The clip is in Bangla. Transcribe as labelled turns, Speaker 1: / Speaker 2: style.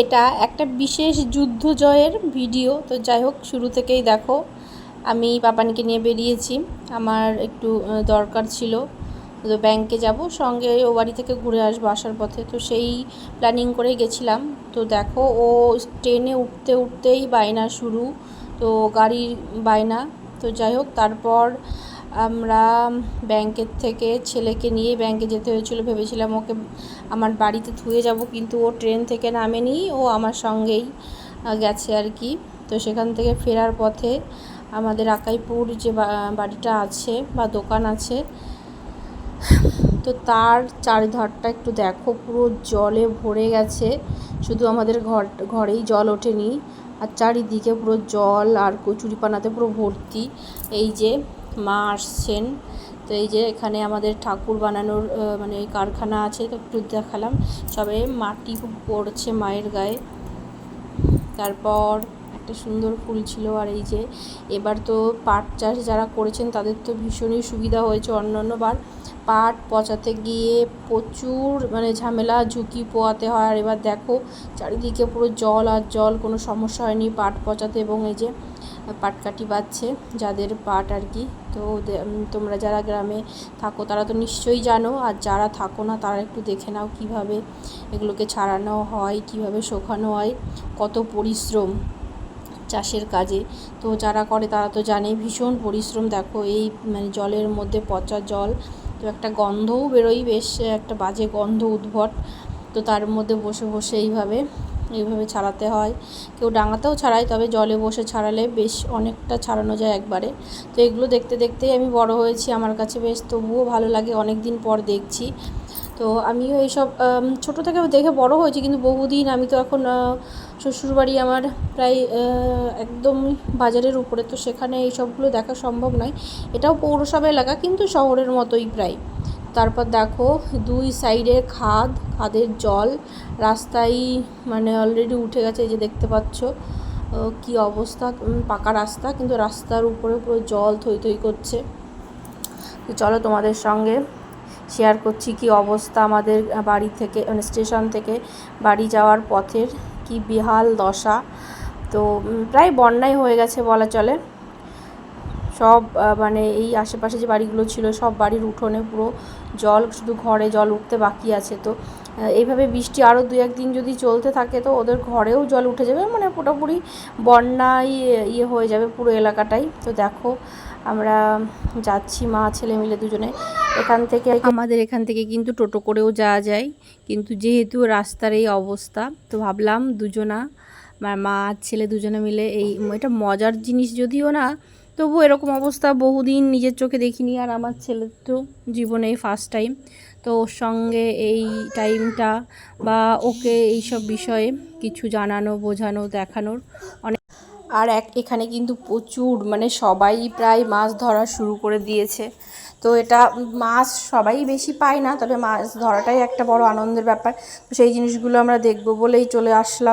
Speaker 1: এটা একটা বিশেষ যুদ্ধ জয়ের ভিডিও। তো যাই হোক, শুরু থেকেই দেখো, আমি পাপানিকে নিয়ে বেরিয়েছি। আমার একটু দরকার ছিল। তো ব্যাংকে যাব, সঙ্গে ও বাড়ি থেকে ঘুরে আসব আসার পথে। তো সেই প্ল্যানিং করেই গেছিলাম। তো দেখো, ও ট্রেনে উঠতে উঠতেই বায়না শুরু। তো গাড়ির বায়না। তো যাই হোক, তারপর আমরা ব্যাংকের থেকে ছেলেকে নিয়ে ব্যাংকে যেতে হয়েছিল, ভেবেছিলাম ওকে আমার বাড়িতে থুয়ে যাব, কিন্তু ও ট্রেন থেকে নামেনি, ও আমার সঙ্গেই গেছে আর কি। তো সেখান থেকে ফেরার পথে আমাদের আকাইপুর যে বাড়িটা আছে বা দোকান আছে, তো তার চারিধারটা একটু দেখো, পুরো জলে ভরে গেছে, শুধু আমাদের ঘর, ঘরেই জল ওঠেনি, আর চারিদিকে পুরো জল আর কচুরিপানাতে পুরো ভর্তি, এই যে মা আসছেন। তো এই যে এখানে আমাদের ঠাকুর বানানোর মানে কারখানা আছে, তো একটু দেখালাম। সবে মাটি পড়ছে মায়ের গায়ে। তারপর একটা সুন্দর ফুল ছিল আর এই যে, এবার তো পাট চাষ যারা করেছেন তাদের তো ভীষণই সুবিধা হয়েছে অন্য অন্যবার পাট পচাতে গিয়ে প্রচুর মানে ঝামেলা, ঝুঁকি পোয়াতে হয়। আর এবার দেখো, চারিদিকে পুরো জল আর জল, কোনো সমস্যা হয়নি পাট পচাতে এবং এই যে পাটকাঠি বাজছে যাদের পাট আর কি। তো তোমরা যারা গ্রামে থাকো তারা তো নিশ্চয়ই জানো। আর যারা থাকো না তারা একটু দেখে নাও কীভাবে এগুলোকে ছাড়ানো হয়, কীভাবে শোকানো হয়, কত পরিশ্রম চাষের কাজে। তো যারা করে তারা তো জানে ভীষণ পরিশ্রম। দেখো এই মানে জলের মধ্যে পচা জল তো একটা গন্ধও বেরোই বেশ একটা বাজে গন্ধ, উদ্ভট। তো তার মধ্যে বসে বসে এইভাবে এইভাবে ছাড়াতে হয়। কেউ ডাঙাতেও ছাড়ায়, তবে জলে বসে ছাড়ালে বেশ অনেকটা ছাড়ানো যায় একবারে। তো এগুলো দেখতে, দেখতেই আমি বড় হয়েছি আমার কাছে। বেশ, তবুও ভালো লাগে। অনেক দিন পর দেখছি। তো আমিও এইসব ছোটো থেকে দেখে বড় হয়েছি, কিন্তু বহুদিন আমি তো এখন শ্বশুরবাড়ি আমার প্রায় একদম বাজারের উপরে, তো সেখানে এই সবগুলো দেখা সম্ভব নয়। এটাও পৌরসভা এলাকা, কিন্তু শহরের মতোই প্রায়। তারপর দেখো, দুই সাইডে খাদ, খাদের জল, রাস্তায় মানে অলরেডি উঠে গেছে, এই যে দেখতে পাচ্ছ কি অবস্থা পাকা রাস্তা, কিন্তু রাস্তার উপরে পুরো জল থই থই করছে। চলো তোমাদের সঙ্গে শেয়ার করছি কি অবস্থা আমাদের বাড়ি থেকে মানে স্টেশন থেকে বাড়ি যাওয়ার পথের কি বিহাল দশা। তো প্রায় বন্যাই হয়ে গেছে বলা চলে। সব মানে এই আশেপাশে যে বাড়িগুলো ছিল, সব বাড়ির উঠোনে পুরো জল, শুধু ঘরে জল উঠতে বাকি আছে। তো এইভাবে বৃষ্টি আরও দু একদিন যদি চলতে থাকে, তো ওদের ঘরেও জল উঠে যাবে। মানে পুরোপুরি বন্যায় ইয়ে হয়ে যাবে পুরো এলাকাটাই। তো দেখো, আমরা যাচ্ছি মা, ছেলে মিলে দুজনে। এখান থেকে আমাদের এখান থেকে কিন্তু টোটো করেও যাওয়া যায়। কিন্তু যেহেতু রাস্তার এই অবস্থা, তো ভাবলাম দুজনা আমার মা আর ছেলে দুজনে মিলে এই, এটা মজার জিনিস যদিও না তবু এরকম অবস্থা বহুদিন নিজের চোখে দেখিনি আর আমার ছেলের তো জীবনে ফার্স্ট টাইম তো ওর সঙ্গে এই টাইমটা বা ওকে এইসব বিষয়ে কিছু জানানো, বোঝানো, দেখানোর অনেক আর এক, এখানে কিন্তু প্রচুর মানে সবাই প্রায় মাছ ধরা শুরু করে দিয়েছে। তো এটা মাছ সবাই বেশি পায় না, তবে মাছ ধরাটাই একটা বড় আনন্দের ব্যাপার। তো সেই জিনিসগুলো আমরা দেখব বলেই চলে আসলাম।